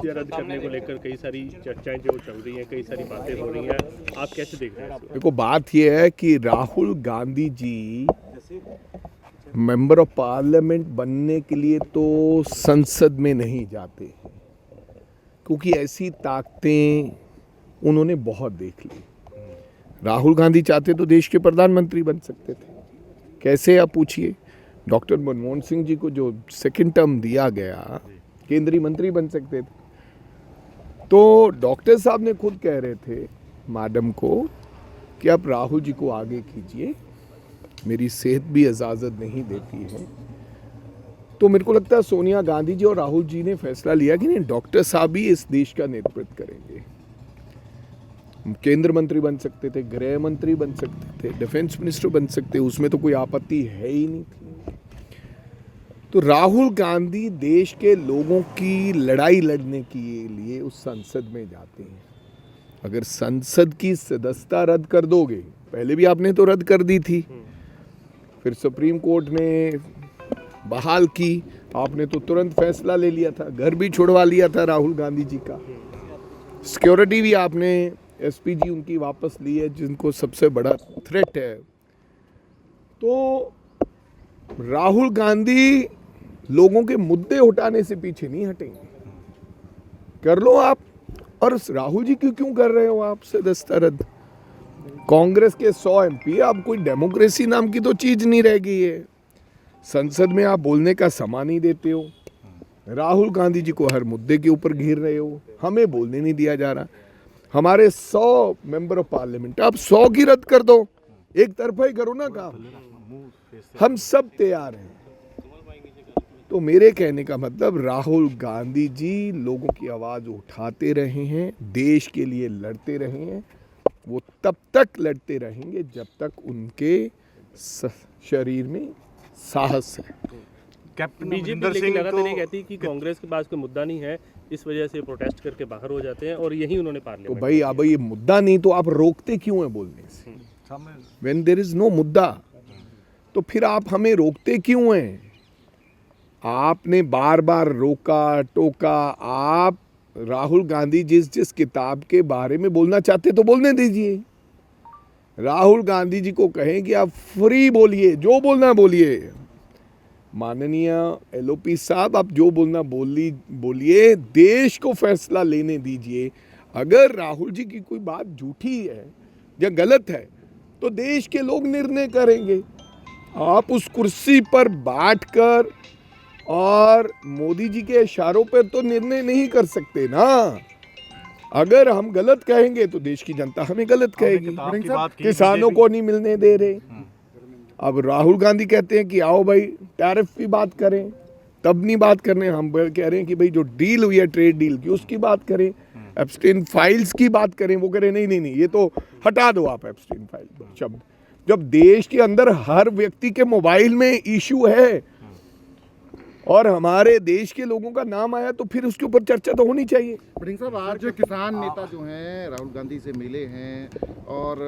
सदस्यता रद्द करने को लेकर कई सारी चर्चाएँ जो चल रही हैं, कई सारी बातें हो रही हैं। आप कैसे देख रहे हैं देखो, बात यह है कि Rahul Gandhi ji member of parliament बनने के लिए तो संसद में नहीं जाते क्योंकि ऐसी ताकतें उन्होंने बहुत देख ली। राहुल गांधी चाहते तो देश के प्रधानमंत्री बन सकते थे। कैसे, आप पूछिए। डॉक्टर मनमोहन सिंह जी को जो सेकंड टर्म दिया गया, केंद्रीय मंत्री बन सकते थे। तो डॉक्टर साहब ने खुद कह रहे थे, मैडम को, कि आप राहुल जी को आगे कीजिए। मेरी सेहत भी इजाज़त नहीं देती है। तो मेरे को लगता है सोनिया गांधी जी और राहुल जी ने फैसला लिया कि नहीं, डॉक्टर साहब ही इस देश का नेतृत्व करेंगे। केंद्र मंत्री बन सकते थे, गृह मंत्री बन सकते थे, डिफेंस मिनिस्टर बन सकते, उसमें तो कोई आपत्ति है ही नहीं थी। तो राहुल गांधी देश के लोगों की लड़ाई लड़ने के लिए उस संसद में जाते हैं। अगर संसद की सदस्यता रद्द कर दोगे, पहले भी आपने तो रद्द कर दी थी। फिर सुप्रीम कोर्ट ने बहाल की, आपने तो तुरंत फैसला ले लिया था, घर भी छुड़वा लिया था राहुल गांधी जी का। सिक्योरिटी भी आपने एसपीजी उनकी वापस ली है, जिनको सबसे बड़ा थ्रेट है। तो राहुल गांधी लोगों के मुद्दे उठाने से पीछे नहीं हटेंगे। कर लो आप। और राहुल जी क्यों क्यों कर रहे हो आप सदस्यता रद्द कांग्रेस के 100 एमपी, अब कोई डेमोक्रेसी नाम की तो चीज़ नहीं रह गई है संसद में आप बोलने का समा नहीं देते हो। राहुल गांधी जी को हर मुद्दे के ऊपर घेर रहे हो। हमें बोलने नहीं दिया जा रहा। हमारे सौ मेंबर ऑफ़ पार्लियामेंट, आप सौ की रद्द कर दो। एक तरफा ही करो ना काम। हम सब तैयार हैं। तो मेरे कहने का मतलब राहुल गांधी जी लोगों की आवाज़ उठाते रहे हैं देश के लिए लड़ते रहे हैं वो तब तक लड़ते रहेंगे जब तक उनके शरीर में साहस है। कैप्टन बीजेपी लेकिन सिंह लगातार ये तो कहती कि कांग्रेस के पास कोई मुद्दा नहीं है इस वजह से प्रोटेस्ट करके बाहर हो जाते हैं और यही उन्होंने तो पार्लियामेंट भाई अब ये मुद्दा नहीं तो आप रोकते क्यों हैं बोलने से? वेन देर इज़ नो मुद्दा तो फिर आप हमें रोकते क्यों हैं? आपने बार बार रोका, टोका, आप राहुल गांधी जिस जिस किताब के बारे में बोलना चाहते तो बोलने दीजिए। राहुल गांधी जी को कहें कि आप फ्री बोलिए, जो बोलना बोलिए। माननीय एलओपी साहब, आप जो बोलना बोली, बोलिए, देश को फैसला लेने दीजिए। अगर राहुल जी की कोई बात झूठी है या गलत है तो देश के लोग निर्णय करेंगे। आप उस कुर्सी पर बैठकर और मोदी जी के इशारों पर तो निर्णय नहीं कर सकते ना। अगर हम गलत कहेंगे तो देश की जनता हमें गलत कहेगी। किसानों को नहीं मिलने दे रहे। अब राहुल गांधी कहते हैं कि आओ भाई टैरिफ की बात करें। तब नहीं बात करने हम कह रहे हैं कि भाई जो डील हुई है ट्रेड डील की उसकी बात करें। एब्सटेन फाइल्स की बात करें वो कह रहे नहीं नहीं नहीं ये तो हटा दो आप एब्सटेन फ़ाइल शब्द। जब देश के अंदर हर व्यक्ति के मोबाइल में इशू है और हमारे देश के लोगों का नाम आया तो फिर उसके ऊपर चर्चा तो होनी चाहिए। साहब आज जो किसान नेता जो हैं राहुल गांधी से मिले हैं और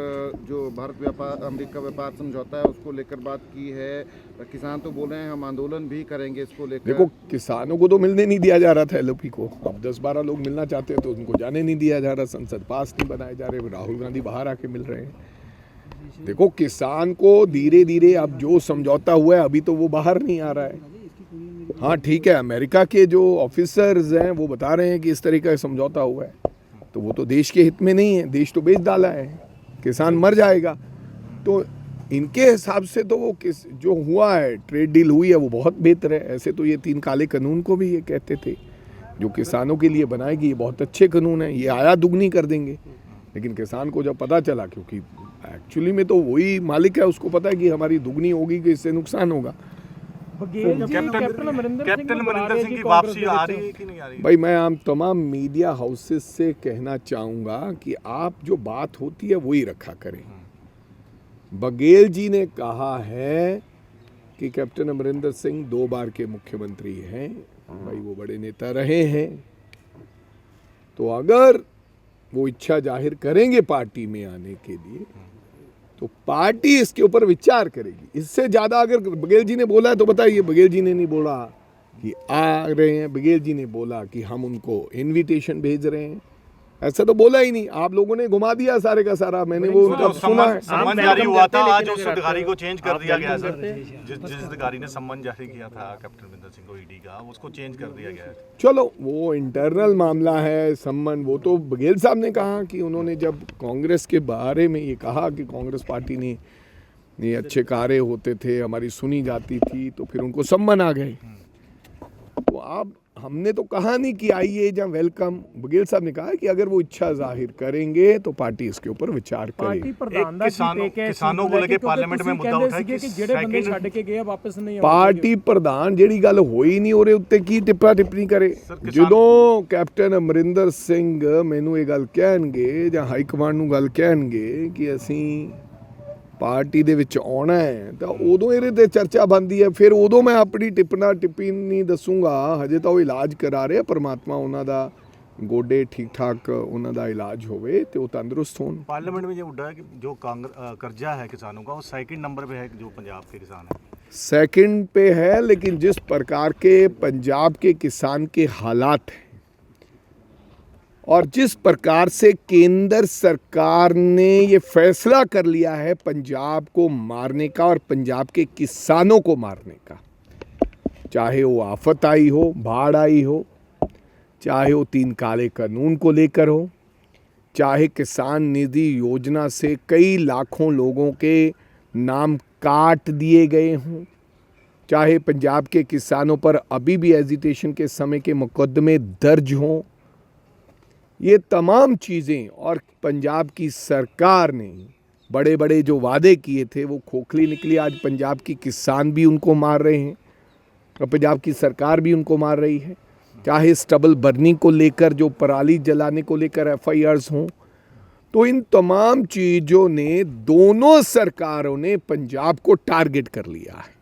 जो भारत व्यापार अमेरिका व्यापार समझौता है उसको लेकर बात की है। किसान तो बोल रहे हैं हम आंदोलन भी करेंगे इसको लेकर। देखो किसानों को तो मिलने नहीं दिया जा रहा था एलओपी को। अब दस बारह लोग मिलना चाहते हैं तो उनको जाने नहीं दिया जा रहा। संसद पास नहीं बनाए जा रहे राहुल गांधी बाहर आके मिल रहे हैं। देखो किसान को धीरे धीरे अब जो समझौता हुआ है अभी तो वो बाहर नहीं आ रहा है। हाँ ठीक है। अमेरिका के जो ऑफिसर्स हैं, वो बता रहे हैं कि इस तरीके का समझौता हुआ है। तो वो तो देश के हित में नहीं है। देश तो बेच डाला है। किसान मर जाएगा। तो इनके हिसाब से तो वो किस, जो हुआ है ट्रेड डील हुई है, वो बहुत बेहतर है। ऐसे तो ये तीन काले कानून को भी ये कहते थे, जो किसानों के लिए बनाएगी, ये बहुत अच्छे कानून हैं। ये आया, दुगनी कर देंगे। लेकिन किसान को जब पता चला, क्योंकि एक्चुअली में तो वही मालिक है, उसको पता है कि हमारी दुगनी होगी, कि इससे नुकसान होगा। भाई मैं आम तमाम मीडिया हाउसेस से कहना चाहूँगा कि आप जो बात होती है वही रखा करें। बघेल जी ने कहा है कि कैप्टन अमरिंदर सिंह दो बार के मुख्यमंत्री हैं। भाई वो बड़े नेता रहे हैं। तो अगर वो इच्छा ज़ाहिर करेंगे पार्टी में आने के लिए तो पार्टी इसके ऊपर विचार करेगी। इससे ज़्यादा अगर बघेल जी ने बोला है तो बताइए, बघेल जी ने नहीं बोला कि आ रहे हैं। बघेल जी ने बोला कि हम उनको इनविटेशन भेज रहे हैं। ऐसा तो बोला ही नहीं। आप लोगों ने घुमा दिया सारे का सारा। मैंने वो उनका तो सुना है? सम्मान सम्मान जारी हुआ था आज उस अधिकारी को चेंज कर दिया गया सर। जिस जिस अधिकारी ने सम्मान जारी किया था कैप्टन विंदर सिंह को ईडी का उसको चेंज कर दिया गया है। चलो वो इंटरनल मामला है संबंध वो तो बघेल साहब ने कहा कि उन्होंने जब कांग्रेस के बारे में ये कहा कि कांग्रेस पार्टी ने ये अच्छे कार्य होते थे हमारी सुनी जाती थी तो फिर उनको सम्मान आ गए। तो आप हमने तो कहा नहीं कि आइए या वेलकम बघेल साहब ने कहा कि अगर वो इच्छा जाहिर करेंगे तो पार्टी इसके ऊपर विचार ਪਾਰਟੀ करेगी ਪ੍ਰਧਾਨ ਦਾ ਕੀ ਕਿਸਾਨੋਂ- ਟੇਕ ਹੈ ਇਸ ਕਿਸਾਨੋਂ ਚੀਜ਼ को ਲੈ लेके ਕਿਉਂਕਿ पार्लियामेंट में ਤੁਸੀਂ मुद्दा ਕਹਿੰਦੇ उठा है ਸੀਗੇ कि ਕਿ ਜਿਹੜੇ ਬੰਦੇ second- ਛੱਡ ਕੇ ਗਏ ਆ ਵਾਪਸ ਨਹੀਂ ਆਉਣਗੇ ਪਾਰਟੀ ਪ੍ਰਧਾਨ ਜਿਹੜੀ ਗੱਲ ਹੋਈ ਨਹੀਂ ਉਹਦੇ ਉੱਤੇ ਕੀ ਟਿੱਪਾ ਟਿੱਪਣੀ ਕਰੇ ਸਰ, ਕਿਸਾਨ- ਜਦੋਂ ਕੈਪਟਨ ਅਮਰਿੰਦਰ ਸਿੰਘ ਮੈਨੂੰ ਇਹ ਗੱਲ ਕਹਿਣਗੇ ਜਾਂ ਹਾਈ ਕਮਾਂਡ ਨੂੰ ਗੱਲ ਕਹਿਣਗੇ ਕਿ ਅਸੀਂ ਪਾਰਟੀ ਦੇ ਵਿੱਚ ਆਉਣਾ ਹੈ ਤਾਂ ਉਦੋਂ ਇਹਦੇ ਤੇ ਚਰਚਾ ਬਣਦੀ ਹੈ ਫਿਰ ਉਦੋਂ ਮੈਂ ਆਪਣੀ ਟਿੱਪਣਾ ਟਿੱਪੀ ਨਹੀਂ ਦੱਸੂਗਾ ਹਜੇ ਤਾਂ ਉਹ ਇਲਾਜ ਕਰਾ ਰਹੇ ਆ ਪਰਮਾਤਮਾ ਉਹਨਾਂ ਦਾ ਗੋਡੇ ਠੀਕ ਠਾਕ ਉਹਨਾਂ ਦਾ ਇਲਾਜ ਹੋਵੇ ਤੇ ਉਹ ਤੰਦਰੁਸਤ ਹੋਣ पार्लियामेंट में ये उठा है कि जो कांग्रेस कर्जा है किसानों का वो सेकंड नंबर पे है जो पंजाब के किसान है सेकंड पे है लेकिन जिस प्रकार के पंजाब के किसान के हालात हैं और जिस प्रकार से केंद्र सरकार ने ये फैसला कर लिया है पंजाब को मारने का और पंजाब के किसानों को मारने का, चाहे वो आफत आई हो, बाढ़ आई हो, चाहे वो तीन काले कानून को लेकर हो, चाहे किसान निधि योजना से कई लाखों लोगों के नाम काट दिए गए हों, चाहे पंजाब के किसानों पर अभी भी एजिटेशन के समय के मुकदमे दर्ज हों ये तमाम चीज़ें और पंजाब की सरकार ने बड़े बड़े जो वादे किए थे, वो खोखली निकली। आज पंजाब की किसान भी उनको मार रहे हैं और पंजाब की सरकार भी उनको मार रही है। चाहे स्टबल बर्निंग को लेकर, जो पराली जलाने को लेकर एफ़ आई हों तो इन तमाम चीज़ों ने दोनों सरकारों ने पंजाब को टारगेट कर लिया है।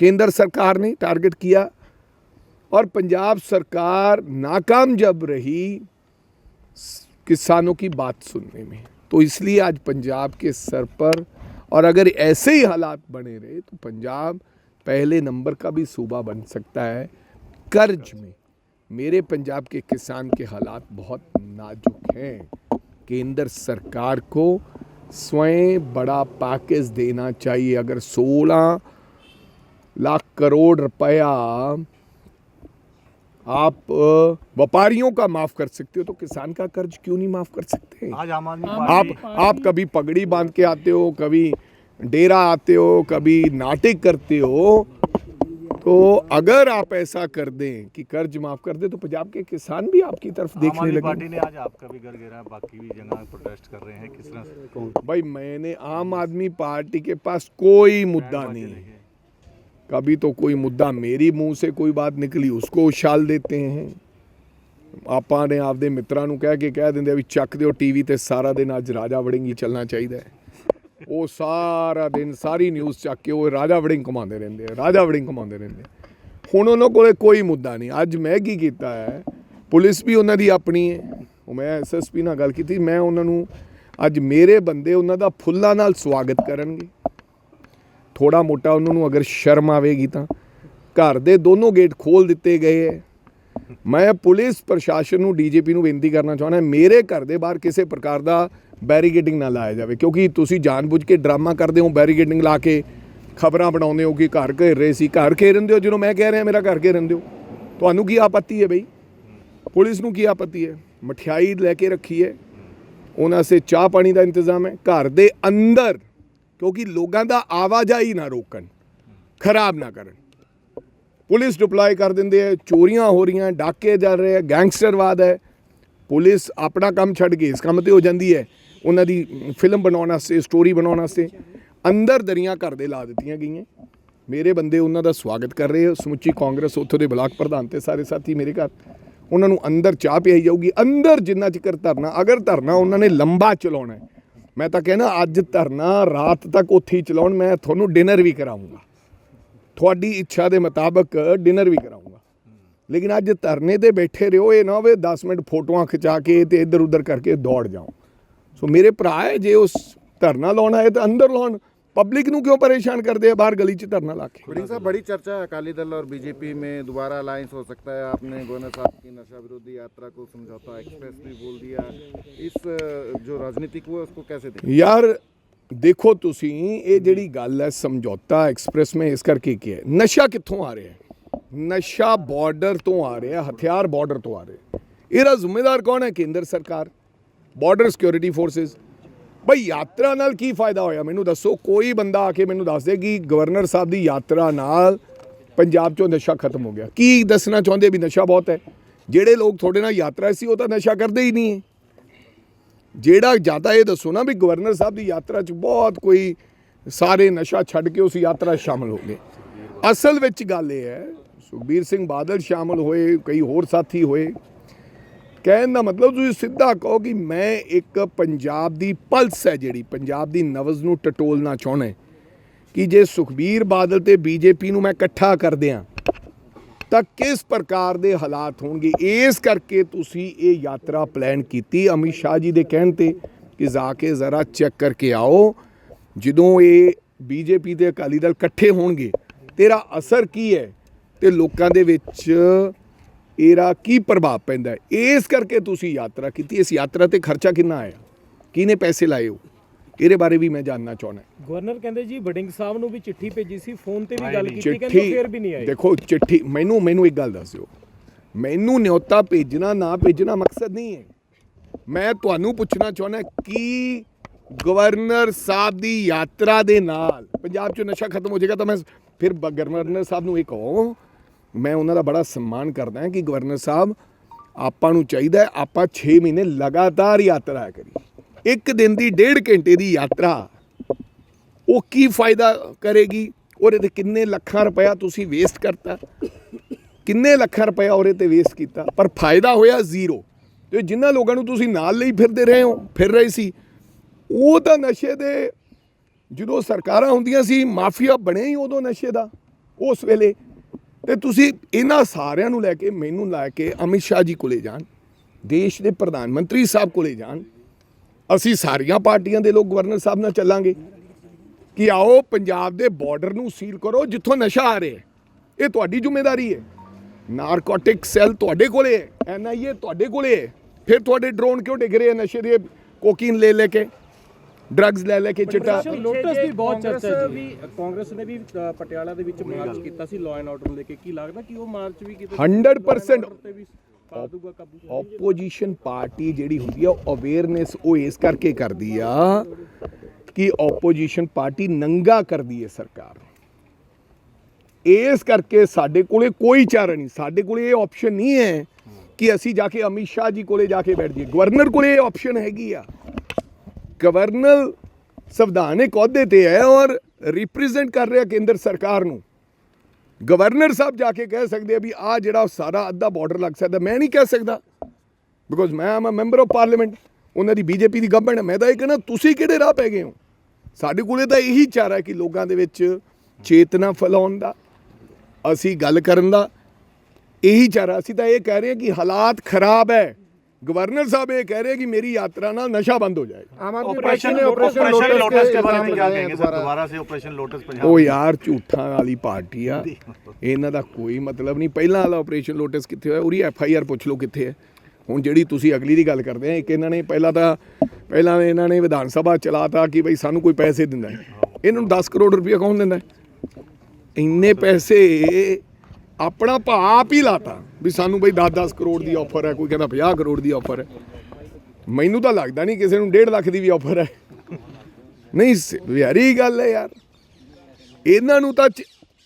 केंद्र सरकार ने टारगेट किया और पंजाब सरकार नाकाम जब रही किसानों की बात सुनने में। तो इसलिए आज पंजाब के सर पर और अगर ऐसे ही हालात बने रहे तो पंजाब पहले नंबर का भी सूबा बन सकता है। कर्ज में मेरे पंजाब के किसान के हालात बहुत नाजुक हैं। केंद्र सरकार को स्वयं बड़ा पैकेज देना चाहिए। अगर 16 लाख करोड़ रुपया आप व्यापारियों का माफ़ कर सकते हो तो किसान का कर्ज क्यों नहीं माफ़ कर सकते? आज आम आदमी पार्टी आप आप कभी पगड़ी बाँध के आते हो कभी डेरा आते हो कभी नाटक करते हो तो अगर आप ऐसा कर दें कि कर्ज माफ़ कर दे तो पंजाब के किसान भी आपकी तरफ़ आम देखने लगे पार्टी ने आज आपका भी घर घेरा बाकी भी जगह प्रोटेस्ट कर रहे हैं किस तरह से? भाई मैंने आम आदमी पार्टी के पास कोई मुद्दा नहीं है। कभी तो कोई मुद्दा मेरी मुंह से कोई बात निकली उसको उछाल देते हैं ਆਪਾਂ ਨੇ ਆਪਦੇ ਮਿੱਤਰਾਂ ਨੂੰ ਕਹਿ ਕੇ ਕਹਿ ਦਿੰਦੇ ਆ ਵੀ ਚੱਕ ਦਿਓ ਟੀਵੀ ਤੇ ਸਾਰਾ ਦਿਨ ਅੱਜ ਰਾਜਾ ਵੜਿੰਗੀ ਚੱਲਣਾ ਚਾਹੀਦਾ ਹੈ ਉਹ ਸਾਰਾ ਦਿਨ ਸਾਰੀ ਨਿਊਜ਼ ਚੱਕ ਕੇ ਉਹ ਰਾਜਾ ਵੜਿੰਗ ਕਮਾਉਂਦੇ ਰਹਿੰਦੇ ਆ ਰਾਜਾ ਵੜਿੰਗ ਕਮਾਉਂਦੇ ਰਹਿੰਦੇ ਆ। ਹੁਣ ਉਹਨਾਂ ਕੋਲੇ ਕੋਈ ਮੁੱਦਾ ਨਹੀਂ ਅੱਜ ਮੈਂ ਕੀ ਕੀਤਾ ਹੈ ਪੁਲਿਸ ਵੀ ਉਹਨਾਂ ਦੀ ਆਪਣੀ ਹੈ ਉਹ ਮੈਂ ਐਸਐਸਪੀ ਨਾਲ ਗੱਲ ਕੀਤੀ ਮੈਂ ਉਹਨਾਂ ਨੂੰ ਅੱਜ ਮੇਰੇ ਬੰਦੇ ਉਹਨਾਂ ਦਾ ਫੁੱਲਾਂ ਨਾਲ ਸਵਾਗਤ ਕਰਨਗੇ ਥੋੜਾ ਮੋਟਾ ਉਹਨਾਂ ਨੂੰ ਅਗਰ ਸ਼ਰਮ ਆਵੇਗੀ ਤਾਂ। ਘਰ ਦੇ ਦੋਨੋਂ ਗੇਟ ਖੋਲ ਦਿੱਤੇ ਗਏ ਹੈ ਮੈਂ ਪੁਲਿਸ ਪ੍ਰਸ਼ਾਸਨ ਨੂੰ, ਡੀਜੀਪੀ ਨੂੰ ਬੇਨਤੀ ਕਰਨਾ ਚਾਹੁੰਦਾ ਮੇਰੇ ਘਰ ਦੇ ਬਾਹਰ ਕਿਸੇ ਪ੍ਰਕਾਰ ਦਾ ਬੈਰੀਗੇਡਿੰਗ ਨਾ ਲਾਇਆ ਜਾਵੇ। ਕਿਉਂਕਿ ਤੁਸੀਂ ਜਾਣਬੁੱਝ ਕੇ ਡਰਾਮਾ ਕਰਦੇ ਹੋ ਬੈਰੀਗੇਡਿੰਗ ਲਾ ਕੇ ਖਬਰਾਂ ਬਣਾਉਂਦੇ ਹੋ ਕਿ ਘਰ ਘੇਰ ਰਹੇ ਸੀ, ਘਰ ਘੇਰਨ ਦਿਓ ਜਦੋਂ ਮੈਂ ਕਹਿ ਰਿਹਾ, ਮੇਰਾ ਘਰ ਘੇਰਨ ਦਿਓ ਤੁਹਾਨੂੰ ਕੀ ਆਪੱਤੀ ਹੈ ਬਈ? ਪੁਲਿਸ ਨੂੰ ਕੀ ਆਪੱਤੀ ਹੈ ਮਠਿਆਈ ਲੈ ਕੇ ਰੱਖੀ ਹੈ ਉਹਨਾਂ ਸੇ ਚਾਹ ਪਾਣੀ ਦਾ ਇੰਤਜ਼ਾਮ ਹੈ ਘਰ ਦੇ ਅੰਦਰ ਕਿਉਂਕਿ ਲੋਕਾਂ ਦਾ ਆਵਾਜਾਈ ਨਾ ਰੋਕਣ, ਖਰਾਬ ਨਾ ਕਰਨ। ਪੁਲਿਸ ਡਿਪਲੋਏ ਕਰ ਦਿੰਦੇ ਹੈ ਚੋਰੀਆਂ ਹੋ ਰਹੀਆਂ, ਡਾਕੇ ਚੱਲ ਰਹੇ ਹੈ ਗੈਂਗਸਟਰਵਾਦ ਹੈ। ਪੁਲਿਸ ਆਪਣਾ ਕੰਮ ਛੱਡ ਕੇ ਇਸ ਕੰਮ ਤੇ ਹੋ ਜਾਂਦੀ ਹੈ। ਉਹਨਾਂ ਦੀ ਫਿਲਮ ਬਣਾਉਣ ਵਾਸਤੇ ਸਟੋਰੀ ਬਣਾਉਣ ਵਾਸਤੇ ਅੰਦਰ ਦਰੀਆਂ ਘਰ ਦੇ ਲਾ ਦਿੱਤੀਆਂ ਗਈਆਂ। ਮੇਰੇ ਬੰਦੇ ਉਹਨਾਂ ਦਾ ਸਵਾਗਤ ਕਰ ਰਹੇ ਆ। ਸਮੁੱਚੀ ਕਾਂਗਰਸ ਉੱਥੋਂ ਦੇ ਬਲਾਕ ਪ੍ਰਧਾਨ ਤੇ ਸਾਰੇ ਸਾਥੀ ਮੇਰੇ ਘਰ। ਉਹਨਾਂ ਨੂੰ ਅੰਦਰ ਚਾਹ ਪਿਆਈ ਜਾਊਗੀ। ਅੰਦਰ ਜਿੰਨਾ ਚਿਰ ਧਰਨਾ, ਅਗਰ ਧਰਨਾ ਉਹਨਾਂ ਨੇ ਲੰਬਾ ਚਲਾਉਣਾ ਹੈ ਮੈਂ ਤਾਂ ਕਹਿੰਦਾ ਅੱਜ ਧਰਨਾ, ਰਾਤ ਤੱਕ ਉੱਥੇ ਹੀ ਚਲਾਉਣ, ਮੈਂ ਤੁਹਾਨੂੰ ਡਿਨਰ ਵੀ ਕਰਾਉਂਗਾ ਤੁਹਾਡੀ ਇੱਛਾ ਦੇ ਮੁਤਾਬਕ ਡਿਨਰ ਵੀ ਕਰਾਉਂਗਾ ਲੇਕਿਨ ਅੱਜ ਧਰਨੇ ਤੇ ਬੈਠੇ ਰਹੋ, ਇਹ ਨਾ ਹੋਵੇ 10 ਮਿੰਟ ਫੋਟੋਆਂ ਖਿਚਾ ਕੇ ਤੇ ਇੱਧਰ ਉੱਧਰ ਕਰਕੇ ਦੌੜ ਜਾਓ। ਸੋ ਮੇਰੇ ਭਰਾ ਹੈ, ਜੇ ਉਸ ਧਰਨਾ ਲਾਉਣਾ ਹੈ ਤਾਂ ਅੰਦਰ ਲਾਉਣ। ਪਬਲਿਕ ਨੂੰ ਕਿਉਂ ਪਰੇਸ਼ਾਨ ਕਰਦੇ ਆ ਬਾਹਰ ਗਲੀ 'ਚ ਧਰਨਾ ਲਾ ਕੇ बड़ी साहब बड़ी चर्चा है अकाली दल और बीजेपी में दोबारा अलायंस हो सकता है आपने गवर्नर साहब की नशा विरोधी यात्रा को समझौता एक्सप्रेस भी बोल दिया इस अ, जो राजनीतिक वो है उसको कैसे देखें ਯਾਰ ਦੇਖੋ ਤੁਸੀਂ ਇਹ ਜਿਹੜੀ ਗੱਲ ਹੈ ਸਮਝੌਤਾ ਐਕਸਪ੍ਰੈਸ ਮੈਂ ਇਸ ਕਰਕੇ ਕੀ ਹੈ ਨਸ਼ਾ ਕਿੱਥੋਂ ਆ ਰਿਹਾ ਹੈ ਨਸ਼ਾ ਬਾਰਡਰ ਤੋਂ ਆ ਰਿਹਾ ਹੈ ਹਥਿਆਰ ਬਾਰਡਰ ਤੋਂ ਆ ਰਹੇ ਹੈ। ਇਹਦਾ ਜ਼ਿੰਮੇਦਾਰ ਕੌਣ ਹੈ ਕੇਂਦਰ ਸਰਕਾਰ ਬਾਰਡਰ ਸਿਕਿਉਰਿਟੀ ਫੋਰਸਸ ਬਈ ਯਾਤਰਾ ਨਾਲ ਕੀ ਫਾਇਦਾ ਹੋਇਆ? ਮੈਨੂੰ ਦੱਸੋ, ਕੋਈ ਬੰਦਾ ਆ ਕੇ ਮੈਨੂੰ ਦੱਸ ਦੇ ਕਿ ਗਵਰਨਰ ਸਾਹਿਬ ਦੀ ਯਾਤਰਾ ਨਾਲ ਪੰਜਾਬ ਚੋਂ ਨਸ਼ਾ ਖਤਮ ਹੋ ਗਿਆ। ਕੀ ਦੱਸਣਾ ਚਾਹੁੰਦੇ ਵੀ ਨਸ਼ਾ ਬਹੁਤ ਹੈ? ਜਿਹੜੇ ਲੋਕ ਤੁਹਾਡੇ ਨਾਲ ਯਾਤਰਾ ਸੀ, ਉਹ ਤਾਂ ਨਸ਼ਾ ਕਰਦੇ ਹੀ ਨਹੀਂ ਹੈ। ਜਿਹੜਾ ਜ਼ਿਆਦਾ ਇਹ ਦੱਸੋ ਨਾ ਵੀ ਗਵਰਨਰ ਸਾਹਿਬ ਦੀ ਯਾਤਰਾ 'ਚ ਬਹੁਤ ਕੋਈ ਸਾਰੇ ਨਸ਼ਾ ਛੱਡ ਕੇ ਉਸ ਯਾਤਰਾ 'ਚ ਸ਼ਾਮਲ ਹੋ ਗਏ। ਅਸਲ ਵਿੱਚ ਗੱਲ ਇਹ ਹੈ, ਸੁਖਬੀਰ ਸਿੰਘ ਬਾਦਲ ਸ਼ਾਮਲ ਹੋਏ, ਕਈ ਹੋਰ ਸਾਥੀ ਹੋਏ ਕਹਿਣ ਦਾ ਮਤਲਬ ਤੁਸੀਂ ਸਿੱਧਾ ਕਹੋ ਕਿ ਮੈਂ ਇੱਕ ਪੰਜਾਬ ਦੀ ਪਲਸ ਹੈ ਜਿਹੜੀ, ਪੰਜਾਬ ਦੀ ਨਵਜ਼ ਨੂੰ ਟਟੋਲਣਾ ਚਾਹੁੰਦਾ ਕਿ ਜੇ ਸੁਖਬੀਰ ਬਾਦਲ ਤੇ ਬੀਜੇਪੀ ਨੂੰ ਮੈਂ ਇਕੱਠਾ ਕਰ ਦਿਆਂ, ਤਾਂ ਕਿਸ ਪ੍ਰਕਾਰ ਦੇ ਹਾਲਾਤ ਹੋਣਗੇ? ਇਸ ਕਰਕੇ ਤੁਸੀਂ ਇਹ ਯਾਤਰਾ ਪਲਾਨ ਕੀਤੀ ਅਮਿਤ ਸ਼ਾਹ ਜੀ ਦੇ ਕਹਿਣ ਤੇ ਕਿ ਜਾ ਕੇ ਜ਼ਰਾ ਚੈੱਕ ਕਰਕੇ ਆਓ, ਜਦੋਂ ਇਹ ਬੀਜੇਪੀ ਤੇ ਅਕਾਲੀ ਦਲ ਇਕੱਠੇ ਹੋਣਗੇ, ਤੇਰਾ ਅਸਰ ਕੀ ਹੈ? ਤੇ ਲੋਕਾਂ ਦੇ ਵਿੱਚ ਇਹਦਾ ਕੀ ਪ੍ਰਭਾਵ ਪੈਂਦਾ ਹੈ? ਇਸ ਕਰਕੇ ਤੁਸੀਂ ਯਾਤਰਾ ਕੀਤੀ। ਇਸ ਯਾਤਰਾ ਤੇ ਖਰਚਾ ਕਿੰਨਾ ਆਇਆ? ਕਿਹਨੇ ਪੈਸੇ ਲਾਏ ਹੋ ਇਹਦੇ ਬਾਰੇ ਵੀ ਮੈਂ ਜਾਨਣਾ ਚਾਹੁੰਦਾ। ਗਵਰਨਰ ਕਹਿੰਦੇ ਜੀ ਵਡਿੰਗ ਸਾਹਿਬ ਨੂੰ ਵੀ ਚਿੱਠੀ ਭੇਜੀ ਸੀ ਫੋਨ ਤੇ ਵੀ ਗੱਲ ਕੀਤੀ ਕਹਿੰਦੇ ਫੇਰ ਵੀ ਨਹੀਂ ਆਏ। ਦੇਖੋ ਚਿੱਠੀ ਮੈਨੂੰ ਮੈਨੂੰ ਇੱਕ ਗੱਲ ਦੱਸਿਓ। ਮੈਨੂੰ ਨਿਯੋਤਾ ਭੇਜਣਾ ਨਾ ਭੇਜਣਾ ਮਕਸਦ ਨਹੀਂ ਹੈ। ਮੈਂ ਤੁਹਾਨੂੰ ਪੁੱਛਣਾ ਚਾਹੁੰਦਾ ਕਿ ਗਵਰਨਰ ਸਾਹਿਬ ਦੀ ਯਾਤਰਾ ਦੇ ਨਾਲ ਪੰਜਾਬ 'ਚ ਨਸ਼ਾ ਖਤਮ ਹੋ ਜਾਏਗਾ ਤਾਂ ਮੈਂ ਫਿਰ ਗਵਰਨਰ ਸਾਹਿਬ ਨੂੰ ਇਹ ਕਹੋ ਮੈਂ ਉਹਨਾਂ ਦਾ ਬੜਾ ਸਨਮਾਨ ਕਰਦਾ ਕਿ ਗਵਰਨਰ ਸਾਹਿਬ ਆਪਾਂ ਨੂੰ ਚਾਹੀਦਾ ਆਪਾਂ 6 ਮਹੀਨੇ ਲਗਾਤਾਰ ਯਾਤਰਾ ਕਰੀ ਇੱਕ ਦਿਨ ਦੀ, ਡੇਢ ਘੰਟੇ ਦੀ ਯਾਤਰਾ, ਉਹ ਕੀ ਫਾਇਦਾ ਕਰੇਗੀ? ਉਹਦੇ ਤੇ ਕਿੰਨੇ ਲੱਖਾਂ ਰੁਪਇਆ ਤੁਸੀਂ ਵੇਸਟ ਕਰਤਾ? ਕਿੰਨੇ ਲੱਖਾਂ ਰੁਪਇਆ ਉਹਦੇ ਤੇ ਵੇਸਟ ਕੀਤਾ? ਪਰ ਫਾਇਦਾ ਹੋਇਆ ਜ਼ੀਰੋ। ਤੇ ਜਿਨ੍ਹਾਂ ਲੋਕਾਂ ਨੂੰ ਤੁਸੀਂ ਨਾਲ ਲਈ ਫਿਰਦੇ ਰਹੇ ਹੋ, ਫਿਰ ਰਹੇ ਸੀ। ਉਹ ਤਾਂ ਨਸ਼ੇ ਦੇ, ਜਦੋਂ ਸਰਕਾਰਾਂ ਹੁੰਦੀਆਂ ਸੀ, ਮਾਫੀਆ ਬਣੇ ਹੀ ਉਦੋਂ ਨਸ਼ੇ ਦਾ। ਉਸ ਵੇਲੇ ਤੇ ਤੁਸੀਂ ਇਹਨਾਂ ਸਾਰਿਆਂ ਨੂੰ ਲੈ ਕੇ, ਮੈਨੂੰ ਲੈ ਕੇ ਅਮਿਤ ਸ਼ਾਹ ਜੀ ਕੋਲੇ ਜਾਣ, ਦੇਸ਼ ਦੇ ਪ੍ਰਧਾਨ ਮੰਤਰੀ ਸਾਹਿਬ ਕੋਲੇ ਜਾਣ। ਅਸੀਂ ਸਾਰੀਆਂ ਪਾਰਟੀਆਂ ਦੇ ਲੋਕ ਗਵਰਨਰ ਸਾਹਿਬ ਨਾਲ ਚੱਲਾਂਗੇ। ਕਿ ਆਓ, ਪੰਜਾਬ ਦੇ ਬਾਰਡਰ ਨੂੰ ਸੀਲ ਕਰੋ, ਜਿੱਥੋਂ ਨਸ਼ਾ ਆ ਰਿਹਾ ਇਹ ਤੁਹਾਡੀ ਜ਼ਿੰਮੇਵਾਰੀ ਹੈ। ਨਾਰਕੋਟਿਕ ਸੈੱਲ ਤੁਹਾਡੇ ਕੋਲੇ ਹੈ। ਐਨਆਈਏ ਤੁਹਾਡੇ ਕੋਲੇ ਹੈ। ਫਿਰ ਤੁਹਾਡੇ ਡਰੋਨ ਕਿਉਂ ਡਿੱਗ ਰਹੇ ਹੈ? ਨਸ਼ੇ ਦੇ ਕੋਕੀਨ ਲੈ ਲੈ ਕੇ। ਡਰੱਗਸ ਲੈ ਲੈ ਕੇ ਚਿੱਟਾ। ਲੋਟਸ ਦੀ ਬਹੁਤ ਚਰਚਾ ਜੀ ਕਾਂਗਰਸ ਨੇ ਵੀ ਪਟਿਆਲਾ ਦੇ ਵਿੱਚ ਮਾਰਚ ਕੀਤਾ ਸੀ ਲਾਅ ਐਂਡ ਆਰਡਰ ਨੂੰ ਲੈ ਕੇ। ਕੀ ਲੱਗਦਾ ਕਿ ਉਹ ਮਾਰਚ ਵੀ ਕਿਤੇ 100% ਤੇ ਵੀ ਪਾ ਦੂਗਾ ਕਾਬੂ ਆਪੋਜੀਸ਼ਨ ਪਾਰਟੀ ਜਿਹੜੀ ਹੁੰਦੀ ਆ ਉਹ ਅਵੇਅਰਨੈਸ ਉਹ ਇਸ ਕਰਕੇ ਕਰਦੀ ਆ ਕਿ ਆਪੋਜੀਸ਼ਨ ਪਾਰਟੀ ਨੰਗਾ ਕਰਦੀ ਹੈ ਸਰਕਾਰ। ਨੂੰ। ਇਸ ਕਰਕੇ ਸਾਡੇ ਕੋਲੇ ਕੋਈ ਚਾਰਾ ਨਹੀਂ। ਸਾਡੇ ਕੋਲੇ ਇਹ ਆਪਸ਼ਨ ਨਹੀਂ ਹੈ ਕਿ ਅਸੀਂ ਜਾ ਕੇ ਅਮਿਤ ਸ਼ਾਹ ਜੀ ਕੋਲੇ ਜਾ ਕੇ ਬੈਠ ਜਾਈਏ। ਗਵਰਨਰ ਕੋਲੇ ਇਹ ਆਪਸ਼ਨ ਹੈਗੀ ਆ। ਗਵਰਨਰ ਸੰਵਿਧਾਨਿਕ ਅਹੁਦੇ ਤੇ ਹੈ ਔਰ ਰਿਪਰੈਜ਼ੈਂਟ ਕਰ ਰਿਹਾ ਕੇਂਦਰ ਸਰਕਾਰ ਨੂੰ। ਗਵਰਨਰ ਸਾਹਿਬ ਜਾ ਕੇ ਕਹਿ ਸਕਦੇ ਆ ਵੀ ਆ ਜਿਹੜਾ ਸਾਰਾ ਅੱਧਾ ਬਾਰਡਰ ਲੱਗ ਸਕਦਾ, ਮੈਂ ਨਹੀਂ ਕਹਿ ਸਕਦਾ। ਬਿਕੋਜ਼ ਮੈਂ ਆਮ ਅ ਮੈਂਬਰ ਆਫ ਪਾਰਲੀਮੈਂਟ ਉਹਨਾਂ ਦੀ ਬੀਜੇਪੀ ਦੀ ਗਵਰਨਮੈਂਟ ਹੈ। ਮੈਂ ਤਾਂ ਇਹ ਕਹਿੰਦਾ, ਤੁਸੀਂ ਕਿਹੜੇ ਰਾਹ ਪੈ ਗਏ ਹੋ? ਸਾਡੇ ਕੋਲੇ ਤਾਂ ਇਹੀ ਚਾਰਾ ਹੈ ਕਿ ਲੋਕਾਂ ਦੇ ਵਿੱਚ ਚੇਤਨਾ ਫੈਲਾਉਣ ਦਾ, ਅਸੀਂ ਗੱਲ ਕਰਨ ਦਾ ਇਹੀ ਚਾਰਾ। ਅਸੀਂ ਤਾਂ ਇਹ ਕਹਿ ਰਹੇ ਹਾਂ ਕਿ ਹਾਲਾਤ ਖਰਾਬ ਹੈ। ਗਵਰਨਰ ਸਾਹਿਬ ਇਹ ਕਹਿ ਰਹੇ ਕਿ ਮੇਰੀ ਯਾਤਰਾ ਨਾਲ ਨਸ਼ਾ ਬੰਦ ਹੋ ਜਾਏਗਾ आम आदमी ऑपरेशन पार्टी ने ऑपरेशन ऑपरेशन लोटस लोटस के के बारे इल्जाम में क्या लगाए हैं कहेंगे सर दोबारा दोबारा से ऑपरेशन लोटस पंजाब ਉਹ ਯਾਰ ਝੂਠਾਂ ਵਾਲੀ ਪਾਰਟੀ ਆ ਇਹਨਾਂ ਦਾ ਕੋਈ ਮਤਲਬ ਨਹੀਂ ਪਹਿਲਾਂ ਵਾਲਾ ਆਪਰੇਸ਼ਨ ਲੋਟਸ ਕਿੱਥੇ ਹੋਇਆ ਉਹਦੀ ਐਫ ਆਈ ਆਰ ਪੁੱਛ ਲਓ ਕਿੱਥੇ ਹੈ ਹੁਣ ਜਿਹੜੀ ਤੁਸੀਂ ਅਗਲੀ ਦੀ ਗੱਲ ਕਰਦੇ ਆ ਇੱਕ ਇਹਨਾਂ ਨੇ ਪਹਿਲਾਂ ਤਾਂ ਪਹਿਲਾਂ ਇਹਨਾਂ ਨੇ ਵਿਧਾਨ ਸਭਾ ਚਲਾਤਾ ਕਿ ਬਈ ਸਾਨੂੰ ਕੋਈ ਪੈਸੇ ਦਿੰਦਾ ਹੈ ਇਹਨਾਂ ਨੂੰ 10 ਕਰੋੜ ਰੁਪਏ ਕੌਣ ਦਿੰਦਾ ਹੈ ਇੰਨੇ ਪੈਸੇ ਆਪਣਾ ਭਾਪ ਹੀ ਲਾਤਾ ਵੀ ਸਾਨੂੰ ਬਈ 10-10 ਕਰੋੜ ਦੀ ਆਫਰ ਹੈ, ਕੋਈ ਕਹਿੰਦਾ 50 ਕਰੋੜ ਦੀ ਆਫਰ ਹੈ। ਮੈਨੂੰ ਤਾਂ ਲੱਗਦਾ ਨਹੀਂ ਕਿਸੇ ਨੂੰ 1.5 ਲੱਖ ਦੀ ਵੀ ਆਫਰ ਹੈ। ਨਹੀਂ ਵਿਹਾਰੀ ਗੱਲ ਹੈ ਯਾਰ। ਇਹਨਾਂ ਨੂੰ ਤਾਂ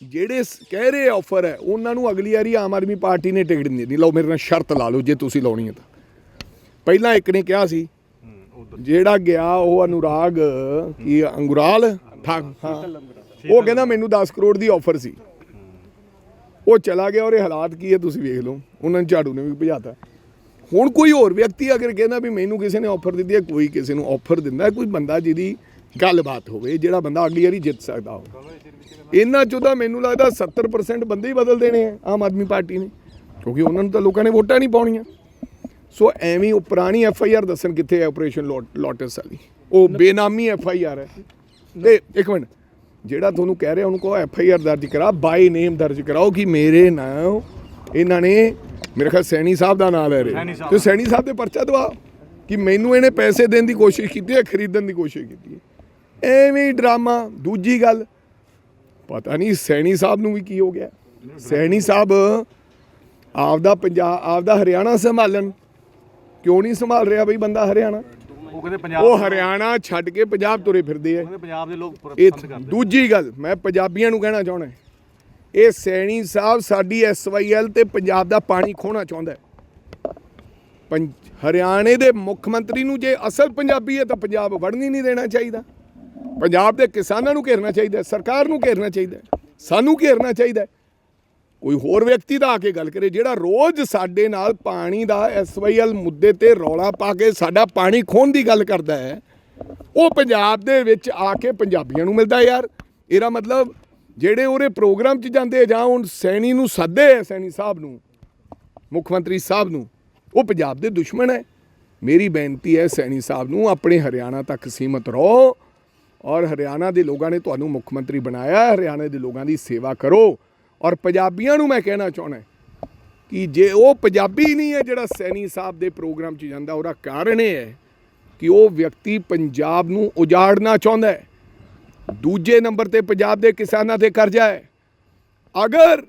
ਜਿਹੜੇ ਕਹਿ ਰਹੇ ਆਫਰ ਹੈ, ਉਹਨਾਂ ਨੂੰ ਅਗਲੀ ਵਾਰੀ ਆਮ ਆਦਮੀ ਪਾਰਟੀ ਨੇ ਟਿਕਟ ਨਹੀਂ ਦੇਣੀ ਲਓ, ਮੇਰੇ ਨਾਲ ਸ਼ਰਤ ਲਾ ਲਓ, ਜੇ ਤੁਸੀਂ ਲਾਉਣੀ ਹੈ ਤਾਂ। ਪਹਿਲਾਂ ਇੱਕ ਨੇ ਕਿਹਾ ਸੀ, ਜਿਹੜਾ ਗਿਆ ਉਹ ਅਨੁਰਾਗ, ਕੀ, ਅੰਗੁਰਾਲ ਠਾ ਉਹ ਕਹਿੰਦਾ ਮੈਨੂੰ 10 ਕਰੋੜ ਦੀ ਆਫਰ ਸੀ। ਉਹ ਚਲਾ ਗਿਆ ਉਹਦੇ ਹਾਲਾਤ ਕੀ ਹੈ ਤੁਸੀਂ ਵੇਖ ਲਓ। ਉਹਨਾਂ ਨੇ ਝਾੜੂ ਨੇ ਵੀ ਭਜਾਤਾ। ਹੁਣ ਕੋਈ ਹੋਰ ਵਿਅਕਤੀ ਅਗਰ ਕਹਿੰਦਾ ਵੀ ਮੈਨੂੰ ਕਿਸੇ ਨੇ ਆਫਰ ਦਿੱਤੀ ਹੈ ਕੋਈ ਕਿਸੇ ਨੂੰ ਆਫਰ ਦਿੰਦਾ ਕੋਈ ਬੰਦਾ ਜਿਹਦੀ ਗੱਲਬਾਤ ਹੋਵੇ ਜਿਹੜਾ ਬੰਦਾ ਅਗਲੀ ਵਾਰੀ ਜਿੱਤ ਸਕਦਾ ਹੋਵੇ। ਇਹਨਾਂ ਚੋਂ ਤਾਂ ਮੈਨੂੰ ਲੱਗਦਾ 70% ਬੰਦੇ ਹੀ ਬਦਲ ਦੇਣੇ ਆ ਆਮ ਆਦਮੀ ਪਾਰਟੀ ਨੇ ਕਿਉਂਕਿ ਉਹਨਾਂ ਨੂੰ ਤਾਂ ਲੋਕਾਂ ਨੇ ਵੋਟਾਂ ਨਹੀਂ ਪਾਉਣੀਆਂ। ਸੋ ਐਵੇਂ ਉਹ ਪੁਰਾਣੀ ਐਫ ਆਈ ਆਰ ਦੱਸਣ ਕਿੱਥੇ ਹੈ ਆਪਰੇਸ਼ਨ ਲੋਟਸ ਵਾਲੀ। ਉਹ ਬੇਨਾਮੀ ਐਫ ਆਈ ਆਰ ਹੈ। ਤੇ ਇੱਕ ਮਿੰਟ ਜਿਹੜਾ ਤੁਹਾਨੂੰ ਕਹਿ ਰਿਹਾ ਉਹਨੂੰ ਕਹੋ ਐਫ ਆਈ ਆਰ ਦਰਜ ਕਰਾ ਬਾਈ ਨੇਮ ਦਰਜ ਕਰਾਓ ਕਿ ਮੇਰੇ ਨਾਮ ਇਹਨਾਂ ਨੇ ਮੇਰੇ ਖਿਆਲ ਸੈਣੀ ਸਾਹਿਬ ਦਾ ਨਾਮ ਲੈ ਰਹੇ। ਸੈਣੀ ਸਾਹਿਬ ਤੇ ਸੈਣੀ ਸਾਹਿਬ ਦੇ ਪਰਚਾ ਦਵਾ ਕਿ ਮੈਨੂੰ ਇਹਨੇ ਪੈਸੇ ਦੇਣ ਦੀ ਕੋਸ਼ਿਸ਼ ਕੀਤੀ ਹੈ ਖਰੀਦਣ ਦੀ ਕੋਸ਼ਿਸ਼ ਕੀਤੀ ਹੈ। ਐਵੇਂ ਡਰਾਮਾ ਦੂਜੀ ਗੱਲ ਪਤਾ ਨਹੀਂ ਸੈਣੀ ਸਾਹਿਬ ਨੂੰ ਵੀ ਕੀ ਹੋ ਗਿਆ। ਸੈਣੀ ਸਾਹਿਬ ਆਪਦਾ ਪੰਜਾਬ ਆਪਦਾ ਹਰਿਆਣਾ ਸੰਭਾਲਣ। ਕਿਉਂ ਨਹੀਂ ਸੰਭਾਲ ਰਿਹਾ ਬਈ ਬੰਦਾ ਹਰਿਆਣਾ? ਉਹ ਕਹਿੰਦੇ ਪੰਜਾਬ ਉਹ ਹਰਿਆਣਾ ਛੱਡ ਕੇ ਪੰਜਾਬ ਤੁਰੇ ਫਿਰਦੇ ਆ ਕਹਿੰਦੇ ਪੰਜਾਬ ਦੇ ਲੋਕ ਇਹ ਪਸੰਦ ਕਰਦੇ ਦੂਜੀ ਗੱਲ ਮੈਂ ਪੰਜਾਬੀਆਂ ਨੂੰ ਕਹਿਣਾ ਚਾਹੁੰਦਾ ਇਹ ਸੈਣੀ ਸਾਹਿਬ ਸਾਡੀ ਐਸਵਾਈਐਲ ਤੇ ਪੰਜਾਬ ਦਾ ਪਾਣੀ ਖੋਣਾ ਚਾਹੁੰਦਾ ਹੈ। ਪੰਜ ਹਰਿਆਣੇ ਦੇ ਮੁੱਖ ਮੰਤਰੀ ਨੂੰ ਜੇ ਅਸਲ ਪੰਜਾਬੀ ਹੈ ਤਾਂ ਪੰਜਾਬ ਵੜਨ ਨਹੀਂ ਦੇਣਾ ਚਾਹੀਦਾ ਪੰਜਾਬ ਦੇ ਕਿਸਾਨਾਂ ਨੂੰ ਘੇਰਨਾ ਚਾਹੀਦਾ ਸਰਕਾਰ ਨੂੰ ਘੇਰਨਾ ਚਾਹੀਦਾ ਸਾਨੂੰ ਘੇਰਨਾ ਚਾਹੀਦਾ। ਕੋਈ ਹੋਰ ਵਿਅਕਤੀ ਦਾ ਆ ਕੇ ਗੱਲ ਕਰੇ ਜਿਹੜਾ ਰੋਜ਼ ਸਾਡੇ ਨਾਲ ਪਾਣੀ ਦਾ ਐਸਵਾਈਐਲ ਮੁੱਦੇ ਤੇ ਰੌਲਾ ਪਾ ਕੇ ਸਾਡਾ ਪਾਣੀ ਖੋਣ ਦੀ ਗੱਲ ਕਰਦਾ ਹੈ ਉਹ ਪੰਜਾਬ ਦੇ ਵਿੱਚ ਆ ਕੇ ਪੰਜਾਬੀਆਂ ਨੂੰ ਮਿਲਦਾ ਯਾਰ। ਇਹਦਾ ਮਤਲਬ ਜਿਹੜੇ ਉਹਦੇ ਪ੍ਰੋਗਰਾਮ 'ਚ ਜਾਂਦੇ ਆ ਜਾਂ ਹੁਣ ਸੈਣੀ ਨੂੰ ਸੱਦੇ ਆ ਸੈਣੀ ਸਾਹਿਬ ਨੂੰ ਮੁੱਖ ਮੰਤਰੀ ਸਾਹਿਬ ਨੂੰ ਉਹ ਪੰਜਾਬ ਦੇ ਦੁਸ਼ਮਣ ਹੈ। ਮੇਰੀ ਬੇਨਤੀ ਹੈ ਸੈਣੀ ਸਾਹਿਬ ਨੂੰ ਆਪਣੇ ਹਰਿਆਣਾ ਤੱਕ ਸੀਮਤ ਰਹੋ ਔਰ ਹਰਿਆਣਾ ਦੇ ਲੋਕਾਂ ਨੇ ਤੁਹਾਨੂੰ ਮੁੱਖ ਮੰਤਰੀ ਬਣਾਇਆ ਹੈ, ਹਰਿਆਣਾ ਦੇ ਲੋਕਾਂ ਦੀ ਸੇਵਾ ਕਰੋ। ਔਰ ਪੰਜਾਬੀਆਂ ਨੂੰ ਮੈਂ ਕਹਿਣਾ ਚਾਹੁੰਦਾ ਕਿ ਜੇ ਉਹ ਪੰਜਾਬੀ ਨਹੀਂ ਹੈ ਜਿਹੜਾ ਸੈਣੀ ਸਾਹਿਬ ਦੇ ਪ੍ਰੋਗਰਾਮ 'ਚ ਜਾਂਦਾ, ਉਹਦਾ ਕਾਰਨ ਇਹ ਹੈ ਕਿ ਉਹ ਵਿਅਕਤੀ ਪੰਜਾਬ ਨੂੰ ਉਜਾੜਨਾ ਚਾਹੁੰਦਾ ਹੈ। ਦੂਜੇ ਨੰਬਰ ਤੇ ਪੰਜਾਬ ਦੇ ਕਿਸਾਨਾਂ ਤੇ ਕਰਜ਼ਾ ਹੈ। ਅਗਰ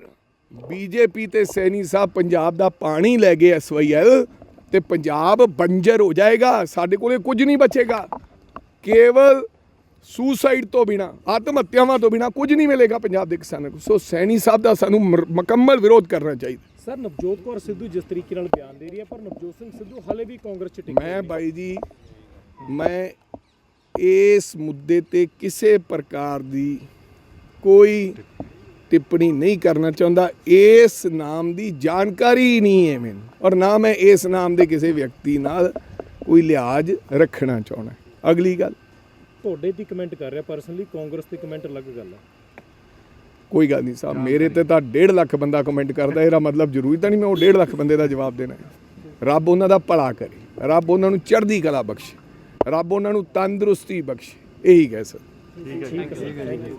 ਬੀਜੇਪੀ ਤੇ ਸੈਣੀ ਸਾਹਿਬ ਪੰਜਾਬ ਦਾ ਪਾਣੀ ਲੈ ਗਏ ਐਸਵਾਈਐਲ ਤੇ ਪੰਜਾਬ ਬੰਜਰ ਹੋ ਜਾਏਗਾ, ਸਾਡੇ ਕੋਲੇ ਕੁਝ ਨਹੀਂ ਬਚੇਗਾ। ਕੇਵਲ ਸੁਸਾਈਡ ਤੋਂ ਬਿਨਾ ਆਤਮ ਹੱਤਿਆਵਾਂ ਤੋਂ ਬਿਨਾ ਕੁਝ ਨਹੀਂ ਮਿਲੇਗਾ ਪੰਜਾਬ ਦੇ ਕਿਸਾਨਾਂ ਨੂੰ। ਸੋ ਸੈਣੀ ਸਾਹਿਬ ਦਾ ਸਾਨੂੰ ਮੁਕੰਮਲ ਵਿਰੋਧ ਕਰਨਾ ਚਾਹੀਦਾ। ਸਰ ਨਵਜੋਤ ਕੌਰ ਸਿੱਧੂ ਜਿਸ ਤਰੀਕੇ ਨਾਲ ਬਿਆਨ ਦੇ ਰਹੀ ਹੈ ਪਰ ਨਵਜੋਤ ਸਿੰਘ ਸਿੱਧੂ ਹਲੇ ਵੀ ਕਾਂਗਰਸ ਚ ਟਿਕੇ ਮੈਂ ਬਾਈ ਜੀ ਮੈਂ ਇਸ ਮੁੱਦੇ ਤੇ ਕਿਸੇ ਪ੍ਰਕਾਰ ਦੀ ਕੋਈ ਟਿੱਪਣੀ ਨਹੀਂ ਕਰਨਾ ਚਾਹੁੰਦਾ। ਇਸ ਨਾਮ ਦੀ ਜਾਣਕਾਰੀ ਨਹੀਂ ਹੈ ਮੈਨੂੰ ਔਰ ਨਾ ਮੈਂ ਇਸ ਨਾਮ ਦੇ ਕਿਸੇ ਵਿਅਕਤੀ ਨਾਲ ਕੋਈ ਲਿਹਾਜ਼ ਰੱਖਣਾ ਚਾਹੁੰਦਾ। ਅਗਲੀ ਗੱਲ। ਤੁਹਾਡੇ ਤੇ ਕਮੈਂਟ ਕਰ ਰਿਹਾ ਪਰਸਨਲੀ ਕਾਂਗਰਸ ਤੇ ਕਮੈਂਟ ਅਲੱਗ ਗੱਲ ਹੈ। ਕੋਈ ਗੱਲ ਨਹੀਂ ਸਾਹਿਬ ਮੇਰੇ ਤੇ ਤਾਂ 1.5 ਲੱਖ ਬੰਦਾ ਕਮੈਂਟ ਕਰਦਾ ਇਹਦਾ ਮਤਲਬ ਜ਼ਰੂਰੀ ਤਾਂ ਨਹੀਂ ਮੈਂ ਉਹ 1.5 ਲੱਖ ਬੰਦੇ ਦਾ ਜਵਾਬ ਦੇਣਾ ਹੈ। ਰੱਬ ਉਹਨਾਂ ਦਾ ਭਲਾ ਕਰੇ ਰੱਬ ਉਹਨਾਂ ਨੂੰ ਚੜ੍ਹਦੀ ਕਲਾ ਬਖਸ਼ੇ ਰੱਬ ਉਹਨਾਂ ਨੂੰ ਤੰਦਰੁਸਤੀ ਬਖਸ਼ੇ ਇਹੀ ਕਹਿ ਸਕਦਾ। ਠੀਕ ਹੈ ਥੈਂਕ ਯੂ